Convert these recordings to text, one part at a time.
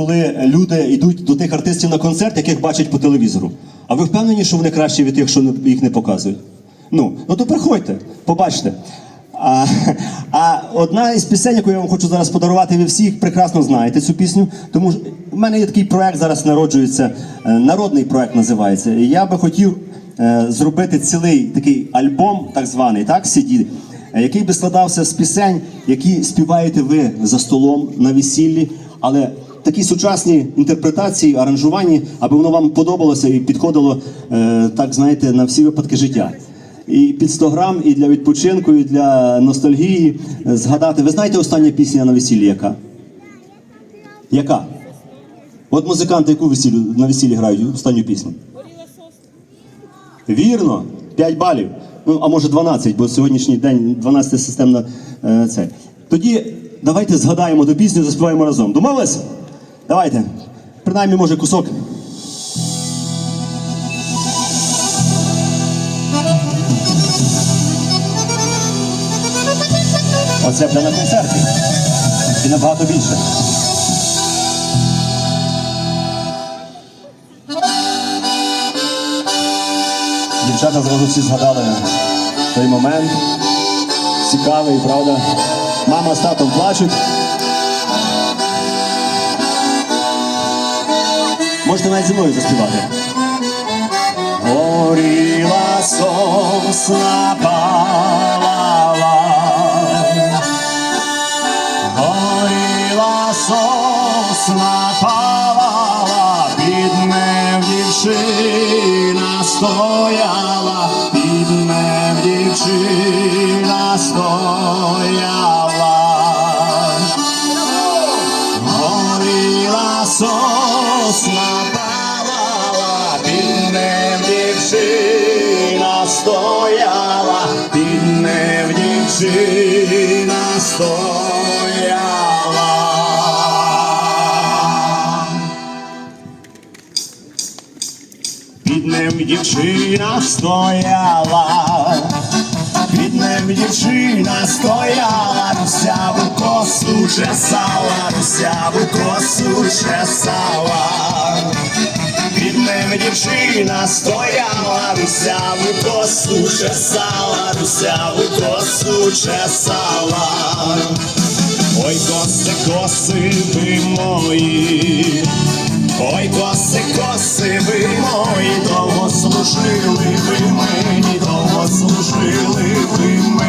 коли люди йдуть до тих артистів на концерт, яких бачать по телевізору. А ви впевнені, що вони кращі від тих, що їх не показують? Ну, ну то приходьте, побачте. А, а одна із пісень, яку я вам хочу зараз подарувати, ви всі прекрасно знаєте цю пісню. Тому що в мене є такий проект зараз народжується, е, народний проект називається. І я би хотів е, зробити цілий такий альбом, так званий, так, CD, е, який би складався з пісень, які співаєте ви за столом на весіллі, але такі сучасні інтерпретації, аранжування, аби воно вам подобалося і підходило, е, так знаєте, на всі випадки життя. І під 100 грам, і для відпочинку, і для ностальгії е, згадати. Ви знаєте остання пісня на весіллі яка? Яка? От музиканти яку весіллю, на весіллі грають останню пісню? Вірно, 5 балів. Ну, а може 12, бо сьогоднішній день 12 системна е, це. Тоді давайте згадаємо ту пісню, заспіваємо разом. Домовились? Давайте. Принаймні, може, кусок. Оце буде на концерті. І набагато більше. Дівчата зразу всі згадали той момент. Цікавий, правда? Мама з татом плачуть. Можете навіть зі мною заспівати. Горіла сосна палала, горіла сосна палала, під ним дівчина стояла, під ним дівчина Дівчина стояла. Під ним дівчина стояла, під ним дівчина стояла, русяву косу чесала, русяву косу чесала. Під ним дівчина стояла, русяву косу чесала, русяву косу чесала. Ой, коси, коси ви мої, ой, коси, коси ви мої, довго служили ви мені, довго служили ви мені.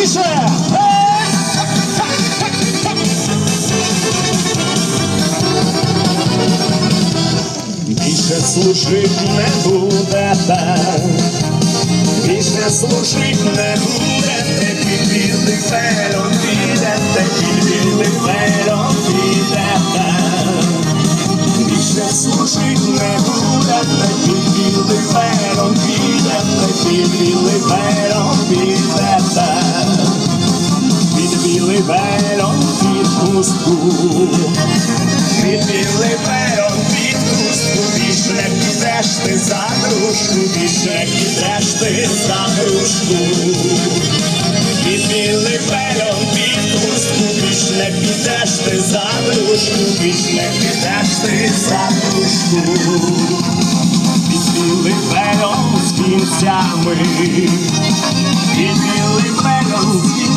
Веселіше! Більше служить не будете, більше служить не будете, під білий велом підете, під білий велом підете. Більше служить не будете, під білий велом підете, під білий велом підете. Під хустку, під білий велом під хустку, більше підеш ти за дружку, більше підеш ти за дружку. Білий велом під хустку, більше підеш ти за дружку, більше підеш ти за дружку. Під білий велом з кінцями, під білий велом з кінцями,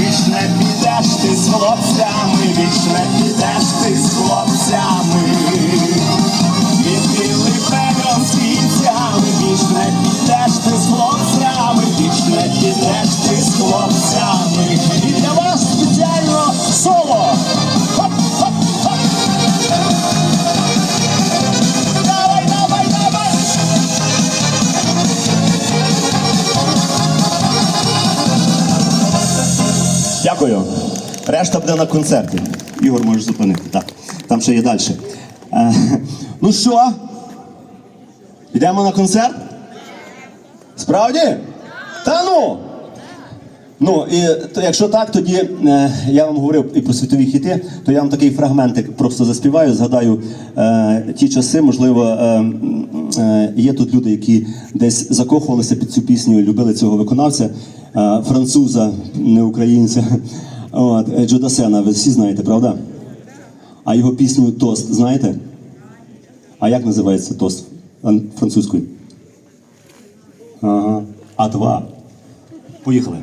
віч не підеш ти з хлопцями, віч Дякую. Решта буде на концерті. Ігор можеш зупинити. Так. Там ще є далі. Е, ну що? Йдемо на концерт? Справді? Та ну! Ну, і то, якщо так, тоді е, я вам говорив і про світові хіти, то я вам такий фрагментик просто заспіваю, згадаю е, ті часи, можливо, е, є тут люди, які десь закохувалися під цю пісню, любили цього виконавця, е, француза, не українця. От, е, Джо Дасена, ви всі знаєте, правда? А його пісню Тост, знаєте? А як називається тост французькою? Ага. А2. Поїхали.